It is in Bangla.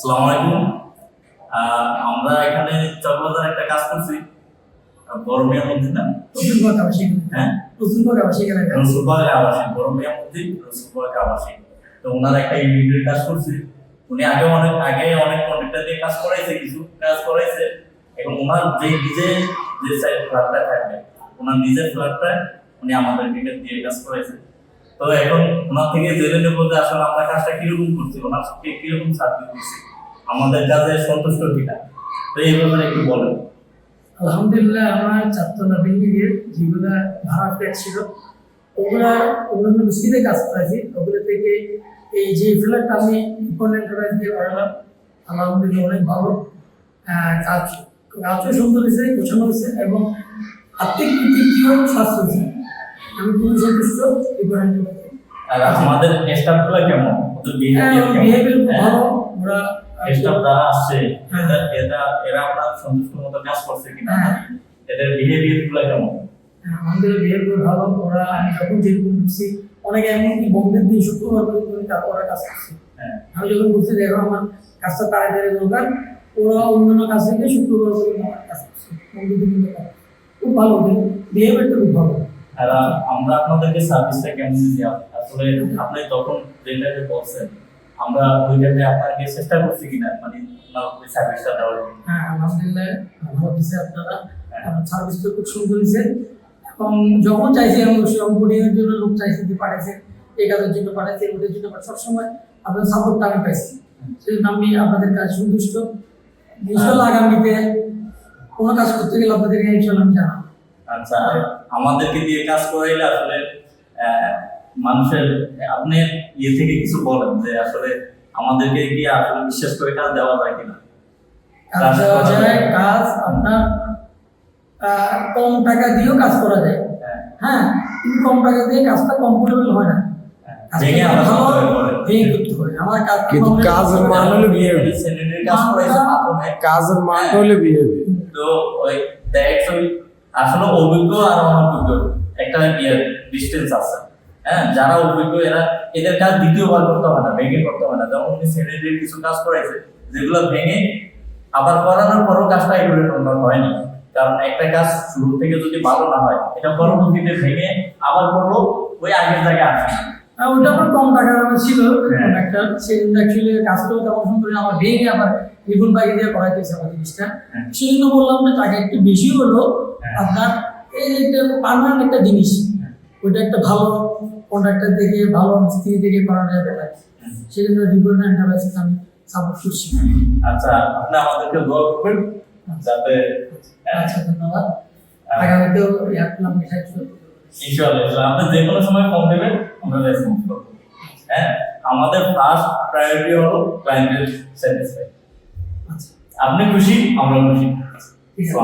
আসসালামু আলাইকুম। আমরা এখানে চকবাজার একটা কাজ করছি। গরমের মধ্যে না? রসুলবাগ আবাসিক হ্যাঁ? রসুলবাগ আবাসিক রসুলবাগ আবাসিক গরমের মধ্যে রসুলবাগ আবাসিক। তো ওনার একটা ইউনিটের কাজ করছি। উনি আগে অনেক আগে অনেক কন্ট্রাক্টর দিয়ে কাজ করাইছে কিছু কাজ করাইছে। এখন ওনার যে নিজে যে সাইড ফ্ল্যাটটা থাকবে ওনার নিজের ফ্ল্যাটটা উনি আমাদের দিকে দিয়ে কাজ করাইছে। তো এখন ওনার থেকে জেনে নেব যে আসলে আমরা কাজটা কীরকম করছি ওনার কীরকম সার্ভিস দিচ্ছি। আমাদের কাজে সন্তুষ্ট কিনা? তো এই ব্যাপারে একটু বলেন। আলহামদুলিল্লাহ আমার চারতলা বিল্ডিং এর যেগুলো ভাড়া ফ্ল্যাট ছিল ওগুলা অন্যান্য মিস্ত্রিতে কাজ করেছি। ওগুলো থেকে এই যে ফ্ল্যাটটা আমি ইম্পর্টেন্ট দিয়ে বানালাম আলহামদুলিল্লাহ অনেক ভালো কাজ। কাজও সুন্দর হয়েছে গোছানো হয়েছে এবং আর্থিক দিক দিয়েও স্বাস্থ্য হয়েছে। আমি খুবই সন্তুষ্ট ইম্পর্টেন্ট আর আমাদের স্টাফগুলো কেমন? ওদের বিহেভিয়ার বিহেভিয়ার খুব ভালো। ওরা স্টাফ যারা আসছে হ্যাঁ। এরা এরা আপনার সন্তুষ্ট মতো কাজ করছে কিনা হ্যাঁ। এদের বিহেভিয়ারগুলো কেমন আমাদের বিহেভ করে ভালো ওরা আমি যখন যেরকম বুঝছি অনেকে এমনকি বন্ধের দিন শুক্রবার তারপর ওরা কাজ করছে হ্যাঁ আমি যখন বুঝছি দেখো আমার কাজটা তাড়াতাড়ি দরকার ওরা অন্যান্য কাজ থেকে শুক্রবার করে আমার কাজ করছে বন্ধের দিন। খুব ভালো বিহেভিয়ারটা খুব ভালো আমরা আপনাদেরকে সার্ভিসটা কেমন দিই আসলে আপনি তখন যে বলছেন আমরা ওই টাইমে আপনাকে চেষ্টা করছি কিনা মানে সার্ভিসটা দেওয়ার হ্যাঁ আলহামদুলিল্লাহ ভালো দিচ্ছে আপনারা সার্ভিসটা খুব সুন্দর হয়েছে। এবং যখন চাইছি আমি জন্য লোক চাইছি যে পাঠাইছে এই কাজের জন্য পাঠাইছে ওদের জন্য। সবসময় আপনার সাপোর্টটা আমি পাইছি। সেই জন্য আমি আপনাদের কাছে সন্তুষ্ট। ইনশাল্লাহ আগামীতে কোনো কাজ করতে গেলে আপনাদেরকে ইনশাল্লাহ আমি জানাব। আচ্ছা আমাদেরকে দিয়ে কাজ করাইলে আসলে মানুষের আপনি ইয়ে থেকে কিছু বলেন যে আসলে আমাদেরকে কি আসলে বিশ্বাস করে কাজ দেওয়া যায় কিনা? কাজ দেওয়া যায় কাজ আপনার কম টাকা দিয়েও কাজ করা যায়। হ্যাঁ, হ্যাঁ কিন্তু কম টাকা দিয়ে কাজটা কমফোর্টেবল হয় না। কিন্তু কাজের মান হলো কাজের হলে তো ওই আসলে অভিজ্ঞ আর অনভিজ্ঞ। একটা ডিস্টেন্স আছে। হ্যাঁ যারা অভিজ্ঞ এরা এদের কাজ দ্বিতীয়বার করতে হয় না ভেঙে করতে হয় না যেমন উনি স্যানিটারি কিছু কাজ করাইছে যেগুলো ভেঙে আবার করানোর পরও কাজটা এগুলো সুন্দর হয়নি কারণ একটা কাজ শুরু থেকে যদি ভালো না হয় এটা পরবর্তীতে ভেঙে আবার করল ওই আগের জায়গায় আসে ওটা আমার কম টাকার আমার ছিল হ্যাঁ। একটা সেদিন অ্যাকচুয়ালি কাজটাও তেমন সুন্দর না, আমার ভেঙে আবার রিবন বাইকে দিয়ে করাইতেছে আমার জিনিসটা হ্যাঁ। সেই জন্য বললাম না টাকা একটু বেশি হলো হ্যাঁ। আপনার এই একটা পার্মানেন্ট একটা জিনিস ওইটা একটা ভালো কন্ট্রাক্টর থেকে ভালো মিস্ত্রি থেকে করানো যাবে তাই সেই জন্য রিবন এন্টারপ্রাইজ আমি সাপোর্ট করছি। আচ্ছা আপনি আমাদেরকে দোয়া করবেন যাতে আহ, আচ্ছা ধন্যবাদ। আগামীতেও ইয়াকুলাম মিঠাই চলবে ইনশাআল্লাহ। আপনি যে কোনো সময় ফোন দেবেন আমরা রেসপন্স করব। হ্যাঁ আমাদের ফার্স্ট প্রায়োরিটি হলো ক্লায়েন্টের স্যাটিসফাই আচ্ছা। আপনি খুশি আমরা খুশি। ঠিক আছে।